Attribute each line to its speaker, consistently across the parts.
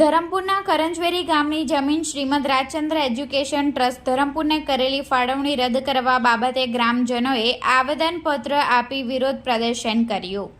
Speaker 1: ધરમપુરના કરંજવેરી ગામની જમીન Shrimad Rajchandra education trust ધરમપુરને કરેલી ફાળવણી રદ કરવા બાબતે ગ્રામજનોએ આવેદનપત્ર આપી વિરોધ પ્રદર્શન કર્યું.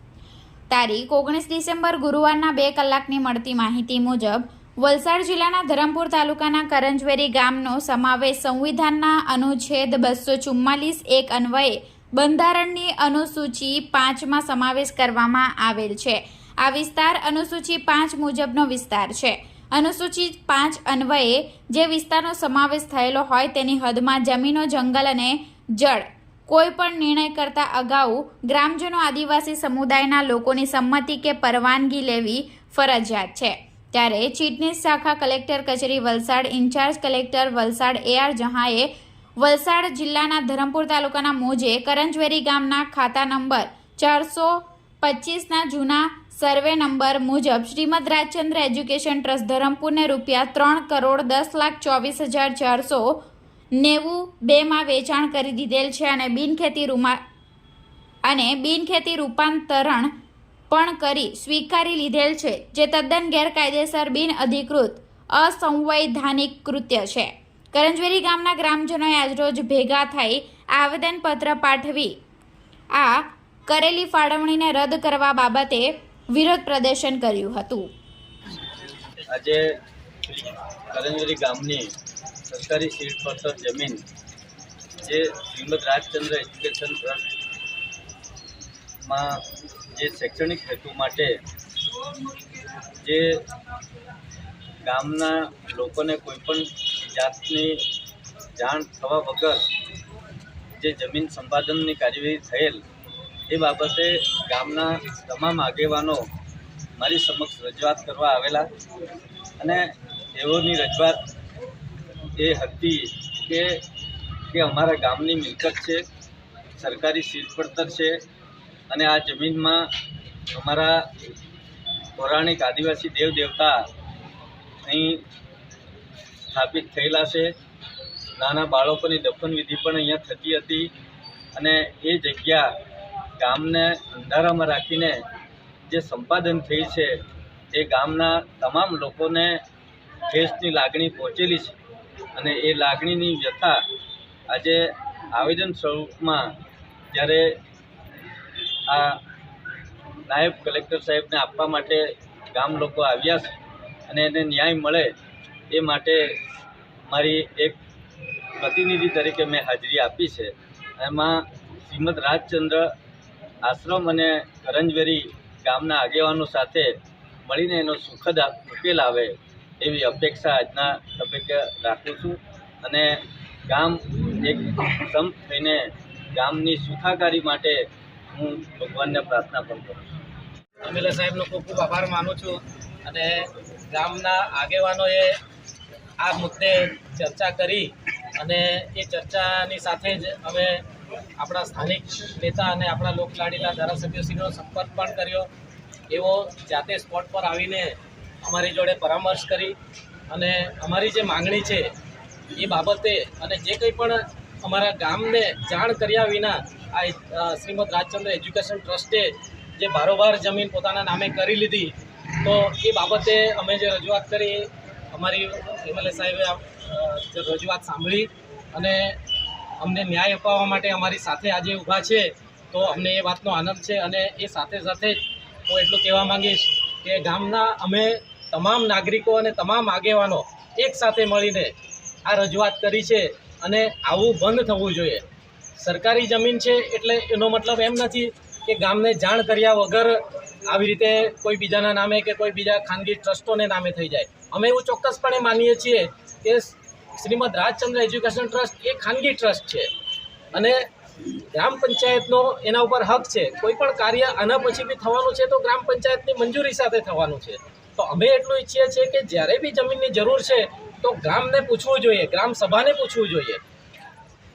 Speaker 1: તારીખ ઓગણીસ ડિસેમ્બર ગુરુવારના બે કલાકની મળતી માહિતી મુજબ, વલસાડ જિલ્લાના ધરમપુર તાલુકાના કરંજવેરી ગામનો સમાવેશ સંવિધાનના અનુચ્છેદ બસો ચુમ્માલીસ એક અન્વયે બંધારણની અનુસૂચિ પાંચમાં સમાવેશ કરવામાં આવેલ છે. આ વિસ્તાર અનુસૂચિ પાંચ મુજબનો વિસ્તાર છે. અનુસૂચિત પાંચ અન્વયે જે વિસ્તારનો સમાવેશ થયેલો હોય તેની હદમાં જમીનો, જંગલ અને જળ કોઈ પણ નિર્ણય કરતા અગાઉ ગ્રામજનો આદિવાસી સમુદાયના લોકોની સંમતિ કે પરવાનગી લેવી ફરજિયાત છે. ત્યારે ચીટનીસ શાખા કલેક્ટર કચેરી Valsad, in charge collector Valsad A R જહાંએ Valsad જિલ્લાના ધરમપુર તાલુકાના મોજે કરંજવેરી ગામના ખાતા નંબર ચારસો પચીસના જૂના સર્વે નંબર મુજબ શ્રીમદ રાજચંદ્ર એજ્યુકેશન ટ્રસ્ટ ધરમપુરને રૂપિયા ત્રણ કરોડ દસ લાખ ચોવીસ હજાર ચારસો નેવું બેમાં વેચાણ કરી દીધેલ છે અને બિનખેતી રૂમા, અને બિનખેતી રૂપાંતરણ પણ કરી સ્વીકારી લીધેલ છે, જે તદ્દન ગેરકાયદેસર, બિન અધિકૃત, અસંવૈધાનિક કૃત્ય છે. કરંજવેરી ગામના ગ્રામજનોએ આજરોજ ભેગા થઈ આવેદનપત્ર પાઠવી. આ કરેલી ફાળવણીને રદ કરવા બાબતે વિરોધ પ્રદર્શન કર્યું હતું.
Speaker 2: આજે કરંજરી ગામની સરકારી સીટ પર જમીન જે શ્રીમદ રાજચંદ્ર એજ્યુકેશન ટ્રસ્ટમાં જે શૈક્ષણિક હેતુ માટે જે ગામના લોકોને કોઈપણ જાતની જાણ થવા વગર જે જમીન સંપાદનની કાર્યવાહી થયેલ એ બાબતે ગામના તમામ આગેવાનો મારી સમક્ષ રજૂઆત કરવા આવેલા અને એઓની રજૂઆત એ હતી કે કે અમારા ગામની મિલકત છે, સરકારી સીટ પડતર છે અને આ જમીનમાં અમારા પૌરાણિક આદિવાસી દેવ દેવતા અહીં સ્થાપિત થયેલા છે. નાના બાળકોની દફન વિધિ પણ અહીંયા થતી હતી અને એ જગ્યા ગામને અંધારામાં રાખીને જે સંપાદન થઈ છે, એ ગામના તમામ લોકોને ખેસની લાગણી પહોંચેલી છે. અને એ લાગણીની વ્યથા આજે આવેદન સ્વરૂપમાં જ્યારે આ નાયબ કલેક્ટર સાહેબને આપવા માટે ગામ લોકો આવ્યા છે અને એને ન્યાય મળે, એ માટે મારી એક પ્રતિનિધિ તરીકે મેં હાજરી આપી છે. એમાં શ્રીમદ રાજચંદ્ર આશ્રમ અને કરંજવેરી ગામના આગેવાનો સાથે મળીને એનો સુખદ ઉકેલ આવે એવી અપેક્ષા આજના તબક્કે રાખું છું. અને ગામ એક સમ થઈને ગામની સુખાકારી માટે હું ભગવાનને પ્રાર્થના પણ કરું છું.
Speaker 3: અમીલા સાહેબનો ખૂબ ખૂબ આભાર માનું છું અને ગામના આગેવાનોએ આ મુદ્દે ચર્ચા કરી અને એ ચર્ચાની સાથે જ અમે આપણા સ્થાનિક નેતા અને આપણા લોકલાડીલા ધારાસભ્યશ્રીનો સંપર્ક પણ કર્યો. એવો જાતે સ્પોટ પર આવીને અમારી જોડે પરામર્શ કરી અને અમારી જે માંગણી છે એ બાબતે અને જે કંઈ પણ અમારા ગામને જાણ કર્યા વિના આ શ્રીમદ રાજચંદ્ર એજ્યુકેશન ટ્રસ્ટે જે ભારોભાર જમીન પોતાના નામે કરી લીધી, તો એ બાબતે અમે જે રજૂઆત કરી, અમારી એમએલએ સાહેબે જે રજૂઆત સાંભળી અને અમને ન્યાય અપાવવા માટે અમારી સાથે આજે ઊભા છે. તો અમને એ વાતનો આનંદ છે અને એ સાથે સાથે જ હું એટલું કહેવા માંગીશ કે ગામના અમે તમામ નાગરિકો અને તમામ આગેવાનો એક સાથે મળીને આ રજૂઆત કરી છે અને આવું બંધ થવું જોઈએ. સરકારી જમીન છે એટલે એનો મતલબ એમ નથી કે ગામને જાણ કર્યા વગર આવી રીતે કોઈ બીજાના નામે કે કોઈ બીજા ખાનગી ટ્રસ્ટોને નામે થઈ જાય. અમે એવું ચોક્કસપણે માનીએ છીએ કે શ્રીમદ રાજચંદ્ર એજ્યુકેશન ટ્રસ્ટ એ ખાનગી ટ્રસ્ટ છે. અને ગ્રામ પંચાયતનો એના ઉપર હક છે. કોઈ પણ કાર્ય આના પછી બી થવાનું છે તો ગ્રામ પંચાયતની મંજૂરી સાથે થવાનું છે. તો અમે એટલું ઈચ્છીએ છીએ કે જ્યારે બી જમીનની જરૂર છે તો ગ્રામને પૂછવું જોઈએ, ગ્રામ સભાને પૂછવું જોઈએ.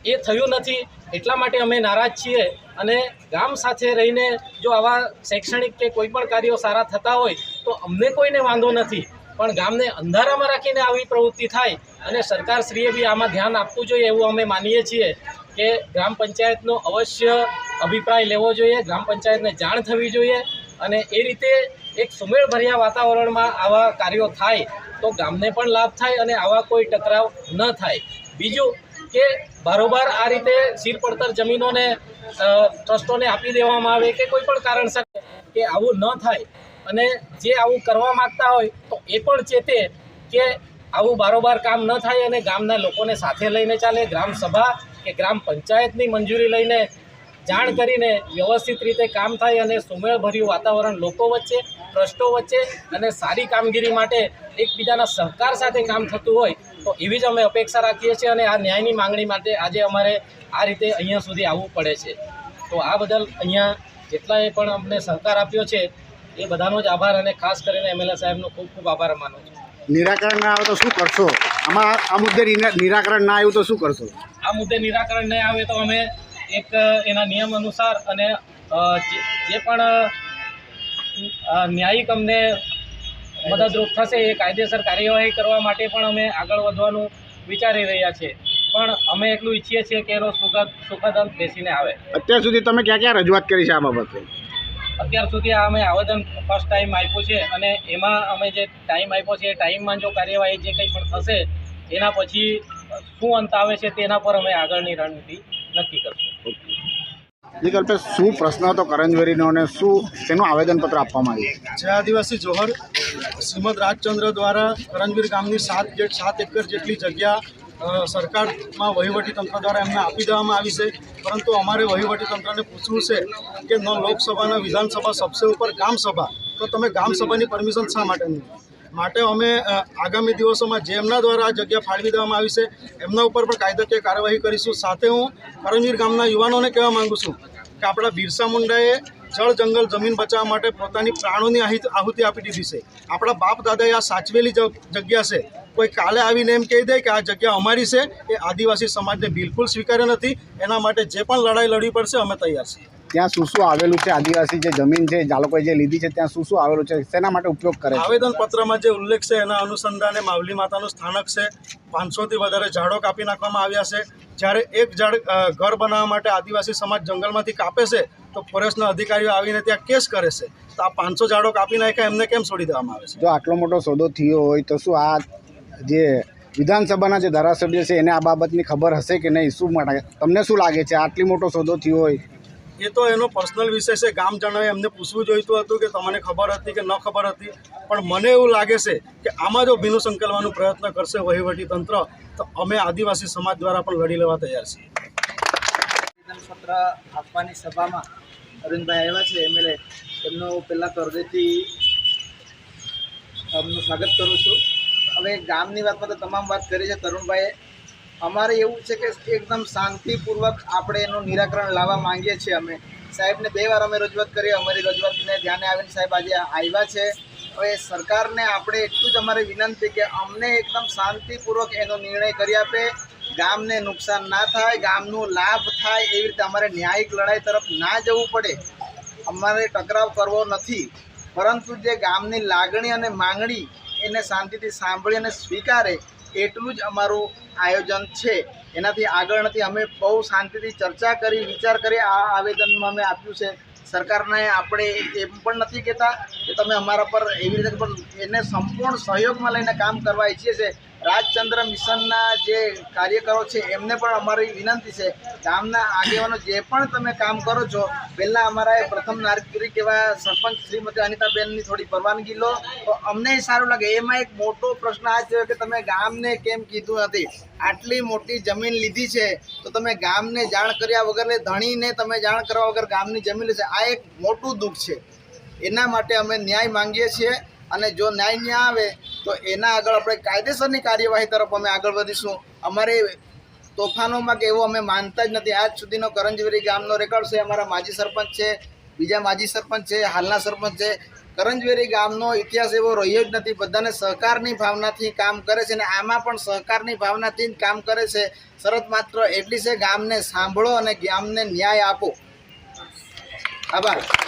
Speaker 3: એ થયું નથી. એટલા માટે અમે નારાજ છીએ. અને ગામ સાથે રહીને જો આવા શૈક્ષણિક કે કોઈ પણ કાર્યો સારા થતા હોય તો અમને કોઈને વાંધો નથી. પણ ગામને અંધારામાં રાખીને આવી પ્રવૃત્તિ થાય અને સરકારશ્રીએ બી આમાં ધ્યાન આપવું જોઈએ એવું અમે માનીએ છીએ કે ગ્રામ પંચાયતનો અવશ્ય અભિપ્રાય લેવો જોઈએ, ગ્રામ પંચાયતને જાણ થવી જોઈએ અને એ રીતે એક સુમેળભર્યા વાતાવરણમાં આવા કાર્યો થાય તો ગામને પણ લાભ થાય અને આવા કોઈ ટકરાવ ન થાય. બીજું કે બારોબાર આ રીતે શીર પડતર જમીનોને ટ્રસ્ટોને આપી દેવામાં આવે કે કોઈ પણ કારણસર કે આવું ન થાય અને જે આવું કરવા માંગતા હોય તો એ પણ ચેતે કે આવું બારોબાર કામ ન થાય અને ગામના લોકોને સાથે લઈને ચાલે, ગ્રામ સભા કે ગ્રામ પંચાયતની મંજૂરી લઈને જાણ કરીને વ્યવસ્થિત રીતે કામ થાય અને સુમેળભર્યું વાતાવરણ લોકો વચ્ચે, ટ્રસ્ટો વચ્ચે અને સારી કામગીરી માટે એકબીજાના સહકાર સાથે કામ થતું હોય તો એવી જ અમે અપેક્ષા રાખીએ છીએ અને આ ન્યાયની માંગણી માટે આજે અમારે આ રીતે અહીંયા સુધી આવવું પડે છે. તો આ બદલ અહીંયા જેટલાએ પણ અમને સહકાર આપ્યો છે એ બધાનો જ આભાર અને ખાસ કરીને એમએલએ સાહેબનો ખૂબ ખૂબ આભાર માનું છું.
Speaker 4: નિરાકરણ ના આવે તો શું કરશો? આમાં આ મુદ્દે નિરાકરણ ના આવ્યું તો શું કરશો?
Speaker 3: આ મુદ્દે નિરાકરણ નહીં આવે તો અમે એક એના નિયમ અનુસાર અને જે પણ ન્યાયિક અમને મદદરૂપ થશે એ કાયદેસર કાર્યવાહી કરવા માટે પણ અમે આગળ વધવાનું વિચારી રહ્યા છીએ. પણ અમે એટલું ઈચ્છીએ છીએ કે એનો સુખદ સુખદ અંત બેસીને આવે.
Speaker 4: અત્યાર સુધી તમે ક્યાં ક્યાં રજૂઆત કરી છે આ બાબતે?
Speaker 3: અત્યાર સુધી આ અમે આવેદન ફર્સ્ટ ટાઈમ આપ્યું છે અને એમાં અમે જે ટાઈમ આપ્યો છે એ ટાઈમમાં જો કાર્યવાહી જે કંઈ પણ થશે એના પછી શું અંત આવે છે તેના પર અમે આગળની રણનીતિ નક્કી કરશું.
Speaker 4: જી કલ્પેશ શું પ્રશ્ન હતો કરંજવેરીનો અને શું તેનું આવેદનપત્ર આપવામાં આવ્યું?
Speaker 5: જય આદિવાસી જોહર શ્રીમદ રાજચંદ્ર દ્વારા કરંજવીર ગામની સાત જે સાત એકર જેટલી જગ્યા સરકારમાં વહીવટી તંત્ર દ્વારા એમને આપી દેવામાં આવી છે. પરંતુ અમારે વહીવટી તંત્રને પૂછવું છે કે ન લોકસભાના વિધાનસભા સબસે ઉપર ગામસભા, તો તમે ગામસભાની પરમિશન શા માટે નહીં? માટે અમે આગામી દિવસોમાં જે એમના દ્વારા આ જગ્યા ફાળવી દેવામાં આવી છે, એમના ઉપર પણ કાયદાકીય કાર્યવાહી કરીશું. સાથે હું કરંજીર ગામના યુવાનોને કહેવા માંગુ છું કે આપણા બિરસા મુંડાએ જળ જંગલ જમીન બચાવવા માટે પોતાની પ્રાણોની આહિત- આપી દીધી છે. આપણા બાપ દાદાએ આ સાચવેલી જગ્યા છે. કોઈ કાલે આવીને એમ કહી દે કે આ જગ્યા અમારી છે એ આદિવાસી સમાજને બિલકુલ સ્વીકાર્ય નથી. એના માટે જે પણ લડાઈ લડવી પડશે અમે તૈયાર છીએ.
Speaker 4: ત્યાં શું શું આવેલું છે? આદિવાસી જે જમીન છે જે લોકોએ જે લીધી છે ત્યાં શું શું આવેલું છે? શેના માટે ઉપયોગ કરે આવેદનપત્રમાં
Speaker 5: આવેદન પત્રમાં જે ઉલ્લેખ છે એના અનુસંધાને માવલી માતાનું સ્થાનક છે. પાંચસોથી વધારે ઝાડો કાપી નાખવામાં આવ્યા છે. જ્યારે એક ઝાડ ઘર બનાવવા માટે આદિવાસી સમાજ જંગલમાંથી કાપે છે તો ફોરેસ્ટના અધિકારીઓ આવીને ત્યાં કેસ કરે છે. તો આ પાંચસો ઝાડો કાપી નાખ્યા એમને કેમ છોડી દેવામાં આવે છે?
Speaker 4: જો આટલો મોટો સોદો થયો હોય તો શું આ જે વિધાનસભાના જે ધારાસભ્ય છે એને આ બાબતની ખબર હશે કે નહીં? શું માટે? તમને શું લાગે છે આટલી મોટો સોદો થયો હોય?
Speaker 5: એ તો એનો પર્સનલ વિષય છે. ગામ જણાવે એમને પૂછવું જોઈતું હતું કે તમને ખબર હતી કે ન ખબર હતી. પણ મને એવું લાગે છે કે આમાં જો ભીનું સંકલવાનો પ્રયત્ન કરશે વહીવટી તંત્ર તો અમે આદિવાસી સમાજ દ્વારા પણ લડી લેવા તૈયાર છીએ.
Speaker 6: આવેદનપત્ર આપવાની સભામાં અરવિંદભાઈ આવ્યા છે એમએલએ એમનો પહેલાં તો હૃદયથી એમનું સ્વાગત કરું છું. હવે ગામની વાતમાં તો તમામ વાત કરી છે, તરુણભાઈએ. અમારે એવું છે કે એકદમ શાંતિપૂર્વક આપણે એનું નિરાકરણ લાવવા માંગીએ છીએ અમે. સાહેબને બે વાર અમે રજૂઆત કરી, અમારી રજૂઆતને ધ્યાને આવીને સાહેબ આજે આવ્યા છે. હવે સરકારને આપણે એટલું જ અમારી વિનંતી કે અમને એકદમ શાંતિપૂર્વક એનો નિર્ણય કરી આપે. ગામને નુકસાન ના થાય, ગામનું લાભ થાય એવી રીતે અમારે ન્યાયિક લડાઈ તરફ ના જવું પડે. અમારે ટકરાવ કરવો નથી. પરંતુ જે ગામની લાગણી અને માંગણી એને શાંતિથી સાંભળી અને સ્વીકારે એટલું જ અમારું આયોજન છે. એનાથી આગળ નથી. અમે બહુ શાંતિથી ચર્ચા કરી, વિચાર કરી આ આવેદનમાં અમે આપ્યું છે. સરકારને આપણે એમ પણ નથી કહેતા કે તમે અમારા પર એવી રીતે પણ એને સંપૂર્ણ સહયોગમાં લઈને કામ કરવા ઈચ્છીએ છીએ. રાજચંદ્ર મિશનના જે કાર્યકરો છે, એમને પણ અમારી વિનંતી છે ગામના આગેવાનો જે પણ તમે કામ કરો છો, પહેલાં અમારા પ્રથમ નાગરિક એવા સરપંચ શ્રીમતી અનિતાબેનની થોડી પરવાનગી લો. તો અમને સારું લાગે. એમાં એક મોટો પ્રશ્ન આ છે કે તમે ગામને કેમ કીધું નથી? આટલી મોટી જમીન લીધી છે, તો તમે ગામને જાણ કર્યા વગર ધણીને તમે જાણ કરવા વગર ગામની જમીન છે. આ એક મોટું દુઃખ છે. એના માટે અમે ન્યાય માંગીએ છીએ. અને જો ન્યાય ન આવે, તો એના આગળ આપણે કાયદેસરની કાર્યવાહી તરફ અમે આગળ વધીશું. અમારે તોફાનોમાં કે એવું અમે માનતા જ નથી. આજ સુધીનો કરંજવેરી ગામનો રેકોર્ડ છે, અમારા માજી સરપંચ છે, બીજા માજી સરપંચ છે, હાલના સરપંચ છે. કરંજવેરી ગામનો ઇતિહાસ એવો રહ્યો જ નથી. બધાને સહકારની ભાવનાથી કામ કરે છે અને આમાં પણ સહકારની ભાવનાથી જ કામ કરે છે. શરત માત્ર એટલી છે, ગામને સાંભળો અને ગામને ન્યાય આપો. આભાર.